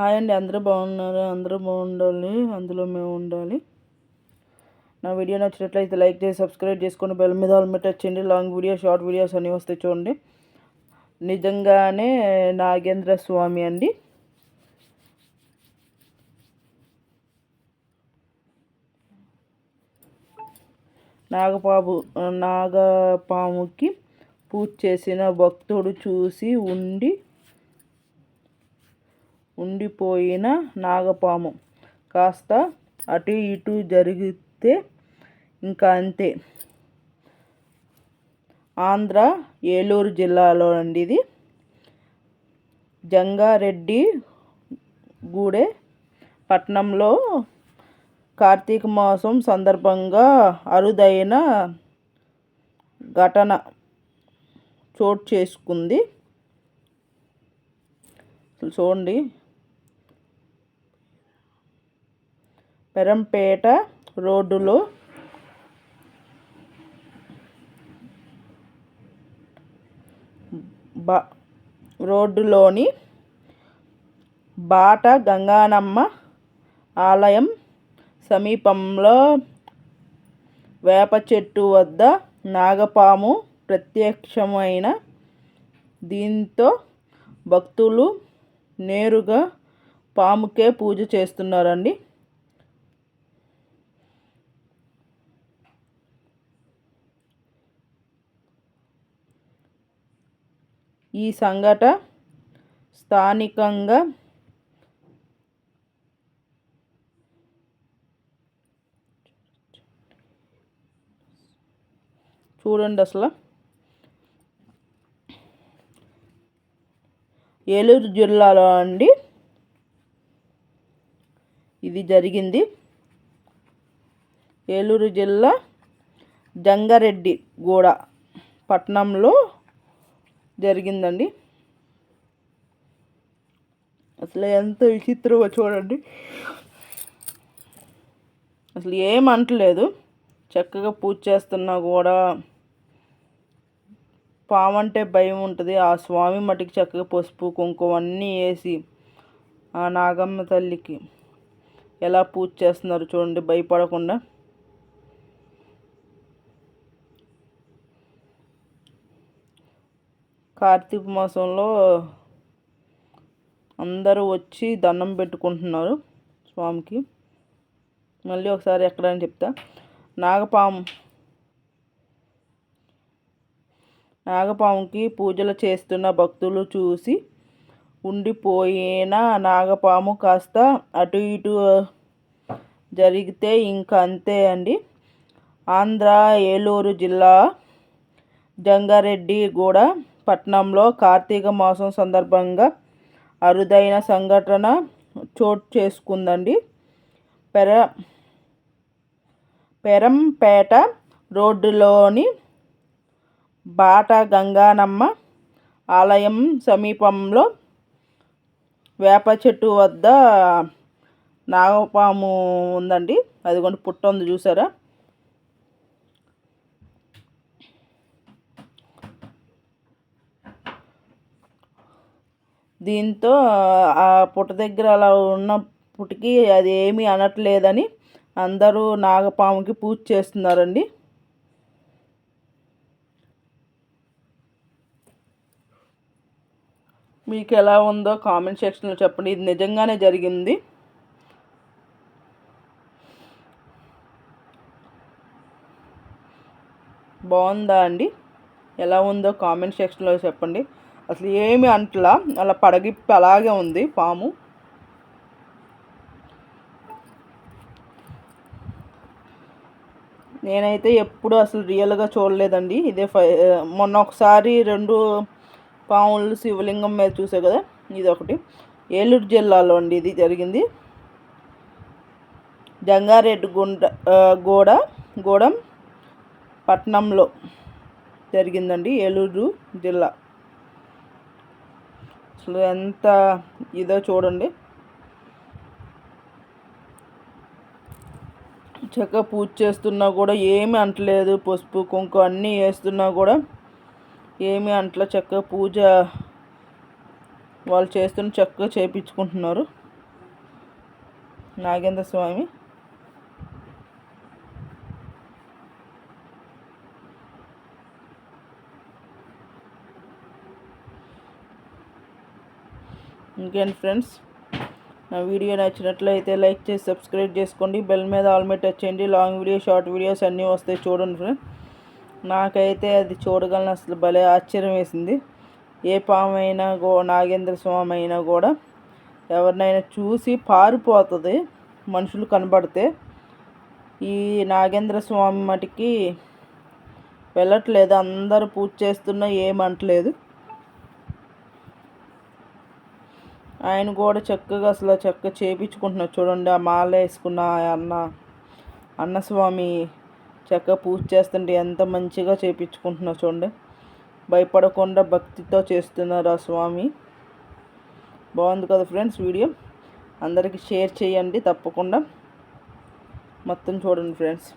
Hi అండి అందరూ బాగున్నారు? అందరూ బాగుండాలి. అందులో మేము ఉండాలి. నా వీడియో నచ్చినట్లయితే లైక్ చేసి సబ్స్క్రైబ్ చేసుకొని బెల్ మీద ఆల్ మీద చేయండి. లాంగ్ వీడియో షార్ట్ వీడియోస్ అన్నీ వస్తాయి చూడండి. నిజంగానే నాగేంద్ర స్వామి అండి. నాగపాపు నాగపాముకి పూజ చేసిన భక్తుడు చూసి ఉండి ఉండిపోయిన నాగపాము. కాస్త అటు ఇటు జరిగితే ఇంకా అంతే. ఆంధ్ర ఏలూరు జిల్లాలో అండి ఇది జంగారెడ్డి గూడె పట్టణంలో కార్తీక మాసం సందర్భంగా అరుదైన ఘటన చోటు చేసుకుంది. చూడండి. పెరంపేట రోడ్డులో బా రోడ్డులోని బాట గంగానమ్మ ఆలయం సమీపంలో వేప చెట్టు వద్ద నాగపాము ప్రత్యక్షమైన దీంతో భక్తులు నేరుగా పాముకే పూజ చేస్తున్నారండి. ఈ సంఘట స్థానికంగా చూడండి అసలు. ఏలూరు జిల్లాలో అండి ఇది జరిగింది. ఏలూరు జిల్లా జంగారెడ్డి గూడ పట్టణంలో జరిగిందండి. అసలు ఎంత విచిత్రమో చూడండి. అసలు ఏమంటలేదు చక్కగా పూజ చేస్తున్నా కూడా పామంటే భయం ఉంటుంది. ఆ స్వామి మటుకి చక్కగా పసుపు కుంకుమ అన్నీ వేసి ఆ నాగమ్మ తల్లికి ఎలా పూజ చేస్తున్నారు చూడండి. భయపడకుండా. కార్తీక మాసంలో అందరూ వచ్చి దండం పెట్టుకుంటున్నారు స్వామికి. మళ్ళీ ఒకసారి ఎక్కడని చెప్తా. నాగపాము నాగపాముకి పూజలు చేస్తున్న భక్తులు చూసి ఉండిపోయిన నాగపాము కాస్త అటు ఇటు జరిగితే ఇంక అంతే అండి. ఆంధ్ర ఏలూరు జిల్లా జంగారెడ్డి కూడా పట్నంలో కార్తీక మాసం సందర్భంగా అరుదైన సంఘటన చోటు చేసుకుందండి. పెర పెరంపేట రోడ్డులోని బాట గంగానమ్మ ఆలయం సమీపంలో వేప చెట్టు వద్ద నాగపాము ఉందండి. అది పుట్ట ఉంది చూసారా? దీంతో ఆ పుట్ట దగ్గర అలా ఉన్నప్పటికీ అది ఏమీ అనట్లేదని అందరూ నాగపాముకి పూజ చేస్తున్నారండి. మీకు ఎలా ఉందో కామెంట్ సెక్షన్లో చెప్పండి. ఇది నిజంగానే జరిగింది. బాగుందా అండి? ఎలా ఉందో కామెంట్ సెక్షన్లో చెప్పండి. అసలు ఏమి అంటలా. అలా పడగిప్పి అలాగే ఉంది పాము. నేనైతే ఎప్పుడు అసలు రియల్గా చూడలేదండి. ఇదే ఫై మొన్న ఒకసారి రెండు పాములు శివలింగం మీద చూసే కదా ఇది ఒకటి ఏలూరు జిల్లాలో అండి ఇది జరిగింది. జంగారెడ్డి గుండ గూడ గూడెం పట్నంలో జరిగిందండి ఏలూరు జిల్లా. అసలు ఎంత ఇదో చూడండి. చక్కగా పూజ చేస్తున్నా కూడా ఏమి అంటలేదు. పసుపు కుంకుమ అన్నీ వేస్తున్నా కూడా ఏమి అంటలే. చక్కగా పూజ వాళ్ళు చేస్తున్న చక్కగా చేయించుకుంటున్నారు నాగేంద్ర స్వామి. ఇంకేంటి ఫ్రెండ్స్? నా వీడియో నచ్చినట్లయితే లైక్ చేసి సబ్స్క్రైబ్ చేసుకోండి. బెల్ మీద ఆల్ మీద టచ్ చేయండి. లాంగ్ వీడియో షార్ట్ వీడియోస్ అన్నీ వస్తాయి చూడండి ఫ్రెండ్ నాకైతే అది చూడగలను. అసలు భలే ఆశ్చర్యం వేసింది. ఏ పాము అయినా గో నాగేంద్ర స్వామి అయినా కూడా ఎవరినైనా చూసి పారిపోతుంది మనుషులు కనబడితే. ఈ నాగేంద్ర స్వామి మటుకి వెళ్ళట్లేదు. అందరూ పూజ చేస్తున్నా ఏమంటలేదు ఆయన కూడా చక్కగా అసలు చక్కగా చేపించుకుంటున్నారు చూడండి ఆ మాల వేసుకున్న అన్న అన్నస్వామి చక్కగా పూజ చేస్తుంటే ఎంత మంచిగా చేపించుకుంటున్నా చూడండి. భయపడకుండా భక్తితో చేస్తున్నారు ఆ స్వామి. బాగుంది కదా ఫ్రెండ్స్ వీడియో? అందరికీ షేర్ చేయండి తప్పకుండా. మొత్తం చూడండి ఫ్రెండ్స్.